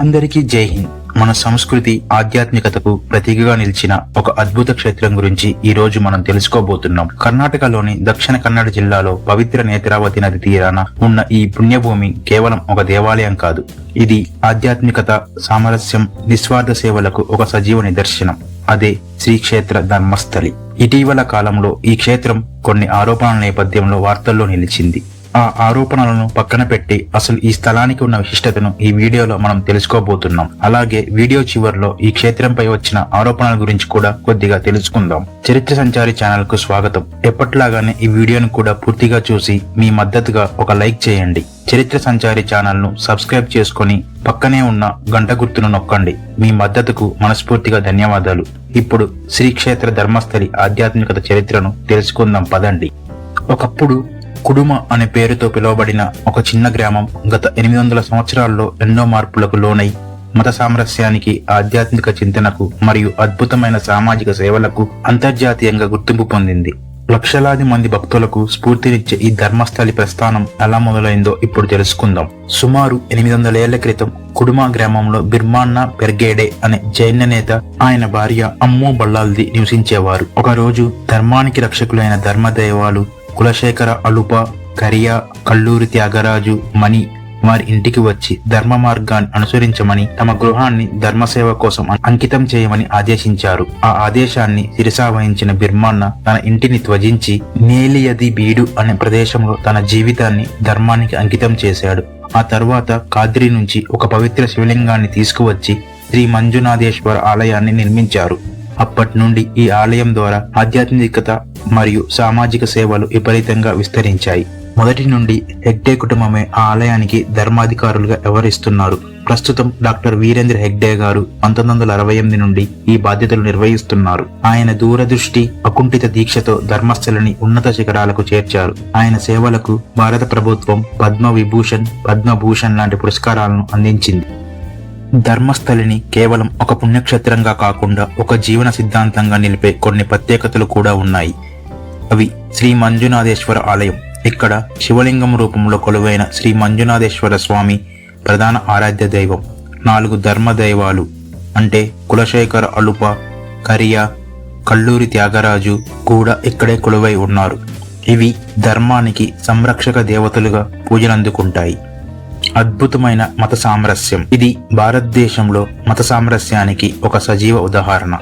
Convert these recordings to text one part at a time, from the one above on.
అందరికీ జై హింద్. మన సంస్కృతి ఆధ్యాత్మికతకు ప్రతీకగా నిలిచిన ఒక అద్భుత క్షేత్రం గురించి ఈ రోజు మనం తెలుసుకోబోతున్నాం. కర్ణాటకలోని దక్షిణ కన్నడ జిల్లాలో పవిత్ర నేత్రావతి నది తీరాన ఉన్న ఈ పుణ్యభూమి కేవలం ఒక దేవాలయం కాదు. ఇది ఆధ్యాత్మికత సామరస్యం నిస్వార్థ సేవలకు ఒక సజీవ నిదర్శనం. అదే శ్రీక్షేత్ర ధర్మస్థలి. ఇటీవల కాలంలో ఈ క్షేత్రం కొన్ని ఆరోపణల నేపథ్యంలో వార్తల్లో నిలిచింది. ఆ ఆరోపణలను పక్కన పెట్టి అసలు ఈ స్థలానికి ఉన్న విశిష్టతను ఈ వీడియోలో మనం తెలుసుకోబోతున్నాం. అలాగే వీడియో చివరిలో ఈ క్షేత్రంపై వచ్చిన ఆరోపణల గురించి కూడా కొద్దిగా తెలుసుకుందాం. చరిత్ర సంచారి ఛానల్కు స్వాగతం. ఎప్పట్లాగానే ఈ వీడియోను కూడా పూర్తిగా చూసి మీ మద్దతుగా ఒక లైక్ చేయండి. చరిత్ర సంచారి ఛానల్ను సబ్స్క్రైబ్ చేసుకొని పక్కనే ఉన్న గంట గుర్తును నొక్కండి. మీ మద్దతుకు మనస్ఫూర్తిగా ధన్యవాదాలు. ఇప్పుడు శ్రీక్షేత్ర ధర్మస్థలి ఆధ్యాత్మికత చరిత్రను తెలుసుకుందాం పదండి. ఒకప్పుడు కుడుమ అనే పేరుతో పిలువబడిన ఒక చిన్న గ్రామం గత ఎనిమిది వందల సంవత్సరాల్లో ఎన్నో మార్పులకు లోనై మత సామరస్యానికి ఆధ్యాత్మిక చింతనకు మరియు అద్భుతమైన సామాజిక సేవలకు అంతర్జాతీయంగా గుర్తింపు పొందింది. లక్షలాది మంది భక్తులకు స్ఫూర్తినిచ్చే ఈ ధర్మస్థలి ప్రస్థానం ఎలా మొదలైందో ఇప్పుడు తెలుసుకుందాం. సుమారు ఎనిమిది వందల ఏళ్ళ క్రితం కుడుమా గ్రామంలో బిర్మాన్న పెర్గేడే అనే జైన నేత ఆయన భార్య అమ్మో బల్లాల్ది నివసించేవారు. ఒకరోజు ధర్మానికి రక్షకులైన ధర్మదైవాలు కులశేఖర అలుప కరియా కల్లూరి త్యాగరాజు మణి వారి ఇంటికి వచ్చి ధర్మ మార్గాన్ని అనుసరించమని తమ గృహాన్ని ధర్మసేవ కోసం అంకితం చేయమని ఆదేశించారు. ఆ ఆదేశాన్ని శిరసావహించిన బిర్మాన్న తన ఇంటిని త్వజించి నేలియది బీడు అనే ప్రదేశంలో తన జీవితాన్ని ధర్మానికి అంకితం చేశాడు. ఆ తర్వాత కాద్రి నుంచి ఒక పవిత్ర శివలింగాన్ని తీసుకువచ్చి శ్రీ మంజునాథేశ్వర ఆలయాన్ని నిర్మించారు. అప్పటి నుండి ఈ ఆలయం ద్వారా ఆధ్యాత్మికత మరియు సామాజిక సేవలు విపరీతంగా విస్తరించాయి. మొదటి నుండి హెగ్డే కుటుంబమే ఆ ఆలయానికి ధర్మాధికారులుగా వ్యవహరిస్తున్నారు. ప్రస్తుతం డాక్టర్ వీరేంద్ర హెగ్డే గారు పంతొమ్మిది వందల అరవై ఎనిమిది నుండి ఈ బాధ్యతలు నిర్వహిస్తున్నారు. ఆయన దూరదృష్టి అకుంఠిత దీక్షతో ధర్మస్థలని ఉన్నత శిఖరాలకు చేర్చారు. ఆయన సేవలకు భారత ప్రభుత్వం పద్మ విభూషణ్ పద్మభూషణ్ లాంటి పురస్కారాలను అందించింది. ధర్మస్థలిని కేవలం ఒక పుణ్యక్షేత్రంగా కాకుండా ఒక జీవన సిద్ధాంతంగా నిలిపే కొన్ని ప్రత్యేకతలు కూడా ఉన్నాయి. అవి శ్రీ మంజునాథేశ్వర ఆలయం. ఇక్కడ శివలింగం రూపంలో కొలువైన శ్రీ మంజునాథేశ్వర స్వామి ప్రధాన ఆరాధ్య దైవం. నాలుగు ధర్మ దైవాలు. అంటే కులశేఖర అలుప కరియా కల్లూరి త్యాగరాజు కూడా ఇక్కడే కొలువై ఉన్నారు. ఇవి ధర్మానికి సంరక్షక దేవతలుగా పూజలందుకుంటాయి. అద్భుతమైన మత సామరస్యం. ఇది భారతదేశంలో మత సామరస్యానికి ఒక సజీవ ఉదాహరణ.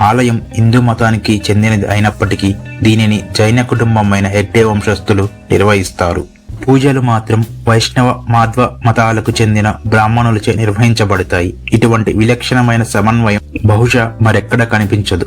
ఆలయం హిందూ మతానికి చెందినది అయినప్పటికీ దీనిని జైన కుటుంబమైన హెడ్డే వంశస్థులు నిర్వహిస్తారు. పూజలు మాత్రం వైష్ణవ మాధ్వ మతాలకు చెందిన బ్రాహ్మణులచే నిర్వహించబడతాయి. ఇటువంటి విలక్షణమైన సమన్వయం బహుశా మరెక్కడ కనిపించదు.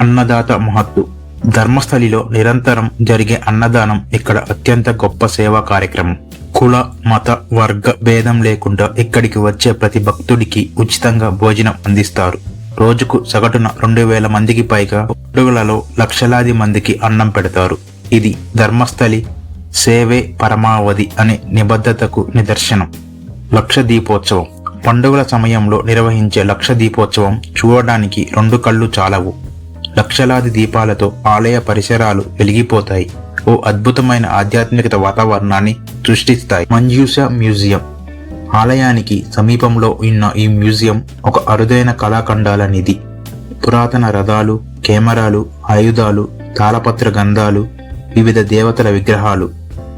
అన్నదాత మహత్తు ధర్మస్థలిలో నిరంతరం జరిగే అన్నదానం ఇక్కడ అత్యంత గొప్ప సేవా కార్యక్రమం. కుల మత వర్గ భేదం లేకుండా ఇక్కడికి వచ్చే ప్రతి భక్తుడికి ఉచితంగా భోజనం అందిస్తారు. రోజుకు సగటున రెండు వేల మందికి పైగా పండుగలలో లక్షలాది మందికి అన్నం పెడతారు. ఇది ధర్మస్థలి సేవే పరమావధి అనే నిబద్ధతకు నిదర్శనం. లక్ష దీపోత్సవం. పండుగల సమయంలో నిర్వహించే లక్ష దీపోత్సవం చూడడానికి రెండు కళ్ళు చాలవు. లక్షలాది దీపాలతో ఆలయ పరిసరాలు వెలిగిపోతాయి. ఓ అద్భుతమైన ఆధ్యాత్మికత వాతావరణాన్ని సృష్టిస్తాయి. మంజూష మ్యూజియం. ఆలయానికి సమీపంలో ఉన్న ఈ మ్యూజియం ఒక అరుదైన కళాఖండాల నిధి. పురాతన రథాలు కెమెరాలు ఆయుధాలు తాళపత్ర గంధాలు వివిధ దేవతల విగ్రహాలు.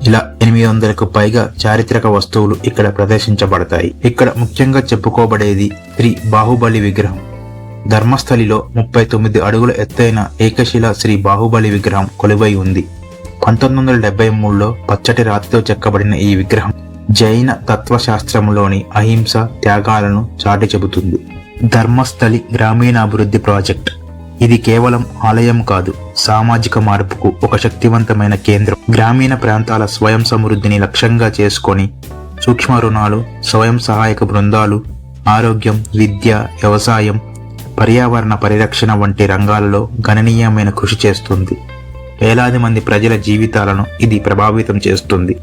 ఇలా ఎనిమిది వందలకు పైగా చారిత్రక వస్తువులు ఇక్కడ ప్రదర్శించబడతాయి. ఇక్కడ ముఖ్యంగా చెప్పుకోబడేది శ్రీ బాహుబలి విగ్రహం. ధర్మస్థలిలో ముప్పై తొమ్మిది అడుగుల ఎత్తైన ఏకశిల శ్రీ బాహుబలి విగ్రహం కొలువై ఉంది. పంతొమ్మిది వందల డెబ్బై మూడులో పచ్చటి రాతితో చెక్కబడిన ఈ విగ్రహం జైన తత్వశాస్త్రంలోని అహింస త్యాగాలను చాటి చెబుతుంది. ధర్మస్థలి గ్రామీణాభివృద్ధి ప్రాజెక్ట్. ఇది కేవలం ఆలయం కాదు సామాజిక మార్పుకు ఒక శక్తివంతమైన కేంద్రం. గ్రామీణ ప్రాంతాల స్వయం సమృద్ధిని లక్ష్యంగా చేసుకొని సూక్ష్మ రుణాలు స్వయం సహాయక బృందాలు ఆరోగ్యం విద్య వ్యవసాయం పర్యావరణ పరిరక్షణ వంటి రంగాలలో గణనీయమైన కృషి చేస్తుంది. వేలాది మంది ప్రజల జీవితాలను ఇది ప్రభావితం చేస్తుంది.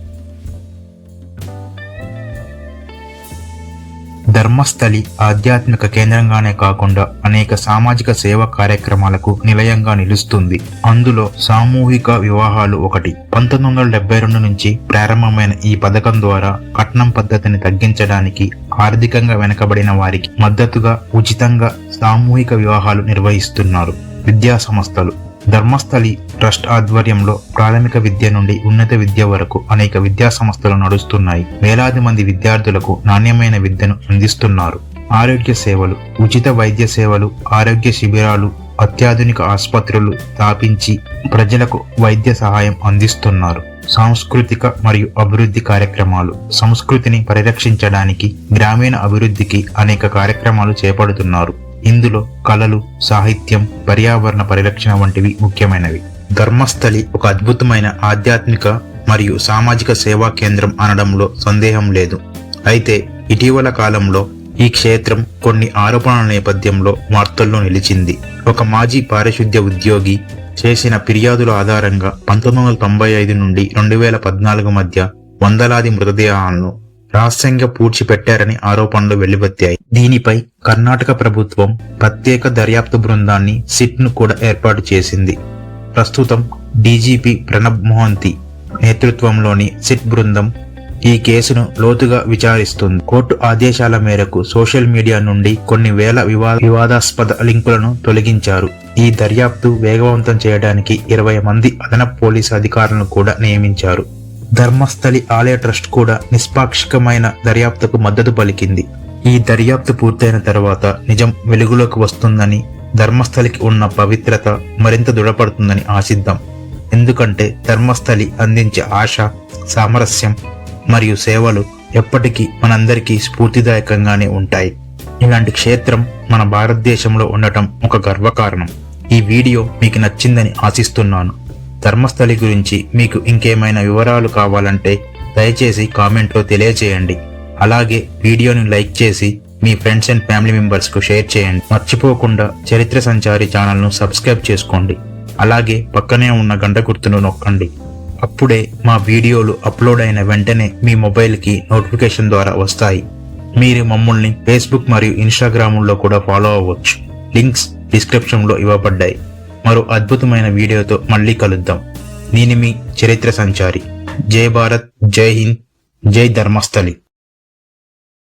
ధర్మస్థలి ఆధ్యాత్మిక కేంద్రంగానే కాకుండా అనేక సామాజిక సేవా కార్యక్రమాలకు నిలయంగా నిలుస్తుంది. అందులో సామూహిక వివాహాలు ఒకటి. పంతొమ్మిది వందల డెబ్బై రెండు నుంచి ప్రారంభమైన ఈ పథకం ద్వారా కట్నం పద్ధతిని తగ్గించడానికి ఆర్థికంగా వెనుకబడిన వారికి మద్దతుగా ఉచితంగా సామూహిక వివాహాలు నిర్వహిస్తున్నారు విద్యా సంస్థలు. ధర్మస్థలి ట్రస్ట్ ఆధ్వర్యంలో ప్రాథమిక విద్య నుండి ఉన్నత విద్య వరకు అనేక విద్యా సంస్థలు నడుస్తున్నాయి. వేలాది మంది విద్యార్థులకు నాణ్యమైన విద్యను అందిస్తున్నారు. ఆరోగ్య సేవలు ఉచిత వైద్య సేవలు ఆరోగ్య శిబిరాలు అత్యాధునిక ఆసుపత్రులు స్థాపించి ప్రజలకు వైద్య సహాయం అందిస్తున్నారు. సాంస్కృతిక మరియు అభివృద్ధి కార్యక్రమాలు సంస్కృతిని పరిరక్షించడానికి గ్రామీణ అభివృద్ధికి అనేక కార్యక్రమాలు చేపడుతున్నారు. ఇందులో కళలు సాహిత్యం పర్యావరణ పరిరక్షణ వంటివి ముఖ్యమైనవి. ధర్మస్థలి ఒక అద్భుతమైన ఆధ్యాత్మిక మరియు సామాజిక సేవా కేంద్రం అనడంలో సందేహం లేదు. అయితే ఇటీవల కాలంలో ఈ క్షేత్రం కొన్ని ఆరోపణల నేపథ్యంలో వార్తల్లో నిలిచింది. ఒక మాజీ పారిశుద్ధ్య ఉద్యోగి చేసిన ఫిర్యాదుల ఆధారంగా పంతొమ్మిది వందల తొంభై ఐదు నుండి రెండు వేల పద్నాలుగు మధ్య వందలాది మృతదేహాలను రహస్యంగా పూడ్చిపెట్టారని ఆరోపణలు వెల్లువెత్తాయి. దీనిపై కర్ణాటక ప్రభుత్వం ప్రత్యేక దర్యాప్తు బృందాన్ని సిట్ను కూడా ఏర్పాటు చేసింది. ప్రస్తుతం డీజీపీ ప్రణబ్ మోహంతి నేతృత్వంలోని సిట్ బృందం ఈ కేసును లోతుగా విచారిస్తుంది. కోర్టు ఆదేశాల మేరకు సోషల్ మీడియా నుండి కొన్ని వేల వివా వివాదాస్పద లింకులను తొలగించారు. ఈ దర్యాప్తు వేగవంతం చేయడానికి ఇరవై మంది అదనపు పోలీసు అధికారులను కూడా నియమించారు. ధర్మస్థలి ఆలయ ట్రస్ట్ కూడా నిష్పాక్షికమైన దర్యాప్తుకు మద్దతు పలికింది. ఈ దర్యాప్తు పూర్తయిన తర్వాత నిజం వెలుగులోకి వస్తుందని ధర్మస్థలికి ఉన్న పవిత్రత మరింత దృఢపడుతుందని ఆశిద్దాం. ఎందుకంటే ధర్మస్థలి అందించే ఆశ సామరస్యం మరియు సేవలు ఎప్పటికీ మనందరికీ స్ఫూర్తిదాయకంగానే ఉంటాయి. ఇలాంటి క్షేత్రం మన భారతదేశంలో ఉండటం ఒక గర్వకారణం. ఈ వీడియో మీకు నచ్చిందని ఆశిస్తున్నాను. ధర్మస్థలి గురించి మీకు ఇంకేమైనా వివరాలు కావాలంటే దయచేసి కామెంట్లో తెలియచేయండి. అలాగే వీడియోని లైక్ చేసి మీ ఫ్రెండ్స్ అండ్ ఫ్యామిలీ మెంబర్స్కు షేర్ చేయండి. మర్చిపోకుండా చరిత్ర సంచారి ఛానల్ను సబ్స్క్రైబ్ చేసుకోండి. అలాగే పక్కనే ఉన్న గంట గుర్తును నొక్కండి. అప్పుడే మా వీడియోలు అప్లోడ్ అయిన వెంటనే మీ మొబైల్కి నోటిఫికేషన్ ద్వారా వస్తాయి. మీరు మమ్మల్ని ఫేస్బుక్ మరియు ఇన్స్టాగ్రాముల్లో కూడా ఫాలో అవ్వచ్చు. లింక్స్ డిస్క్రిప్షన్లో ఇవ్వబడ్డాయి. మరో అద్భుతమైన వీడియోతో మళ్ళీ కలుద్దాం. నేను మీ చరిత్ర సంచారి. జై భారత్ జై హింద్ జై ధర్మస్థలి.